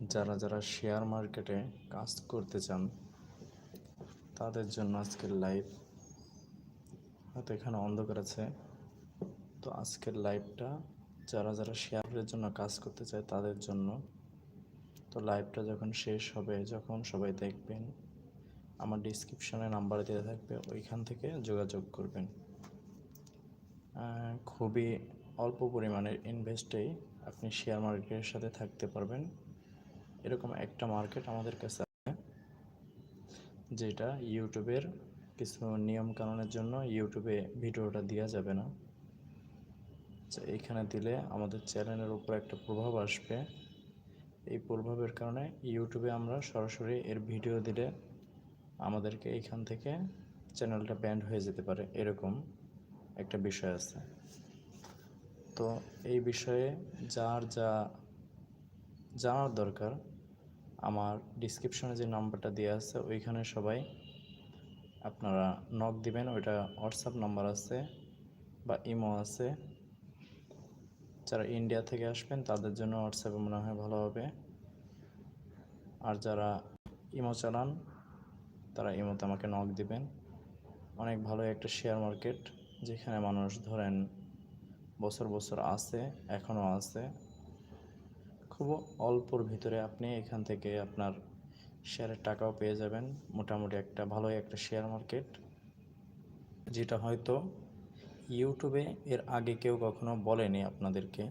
যারা যারা শেয়ার মার্কেটে কাজ করতে চান, তাদের জন্য আজকের লাইভ হয়তো এখানে অন্ধকার আছে। তো আজকের লাইভটা যারা যারা শেয়ারের জন্য কাজ করতে চায় তাদের জন্য। তো লাইভটা যখন শেষ হবে, যখন সবাই দেখবেন, আমার ডিসক্রিপশনে নাম্বার দেওয়া থাকবে, ওইখান থেকে যোগাযোগ করবেন। খুবই অল্প পরিমাণের ইনভেস্টেই আপনি শেয়ার মার্কেটের সাথে থাকতে পারবেন। এরকম একটা মার্কেট আমাদের কাছে যেটা ইউটিউবের কিছু নিয়ম কানুনের জন্য ইউটিউবে ভিডিওটা দেওয়া যাবে না। তো এইখানে দিলে আমাদের চ্যানেলের উপর একটা প্রভাব আসবে। এই প্রভাবের কারণে ইউটিউবে আমরা সরাসরি এর ভিডিও দিলে আমাদেরকে এইখান থেকে চ্যানেলটা ব্যান্ড হয়ে যেতে পারে, এরকম একটা বিষয় আছে। তো এই বিষয়ে যার যা, জানার দরকার আমার ডিসক্রিপশনে যে নাম্বারটা দেওয়া আছে, ওইখানে সবাই আপনারা নক দিবেন। ওইটা হোয়াটসঅ্যাপ নাম্বার আছে বা ইমো আছে। যারা ইন্ডিয়া থেকে আসবেন, তাদের জন্য হোয়াটসঅ্যাপে মনে হয় ভালো হবে। আর যারা ইমো চালান, তারা ইমোতে আমাকে নক দিবেন। অনেক ভালো একটা শেয়ার মার্কেট যেখানে মানুষ ধরেন বছর বছর আছে এখনও আছে। খুব অল্পর ভিতরে আপনি এখান থেকে আপনার শেয়ারের টাকাও পেয়ে যাবেন। মোটামুটি একটা ভালোই একটা শেয়ার মার্কেট যেটা হয়তো ইউটিউবে এর আগে কেউ কখনো বলেনি আপনাদেরকে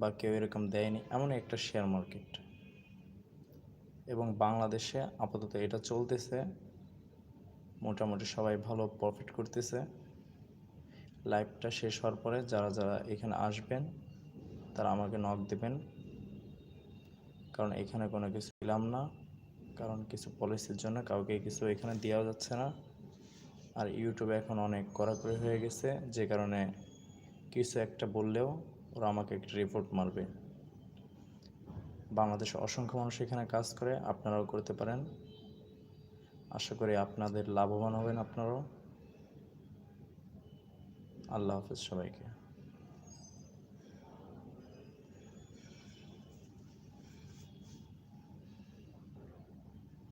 বা কেউ এরকম দেয়নি, এমন একটা শেয়ার মার্কেট এবং বাংলাদেশে আপাতত এটা চলতেছে। মোটামুটি সবাই ভালো প্রফিট করতেছে। লাইভটা শেষ হওয়ার পরে যারা যারা এখানে আসবেন তারা আমাকে নক দেবেন। কারণ এখানে কোনো কিছু দিলাম না। কারণ কিছু পলিসির জন্য কাউকে কিছু এখানে দেওয়া যাচ্ছে না। আর ইউটিউবে এখন অনেক কড়াকড়ি হয়ে গেছে। যে কারণে কিছু একটা বললেও ওরা আমাকে একটা রিপোর্ট মারবে। বাংলাদেশে অসংখ্য মানুষ এখানে কাজ করে, আপনারাও করতে পারেন। আশা করি আপনাদের লাভবান হবেন আপনারাও। আল্লাহ হাফেজ সবাইকে।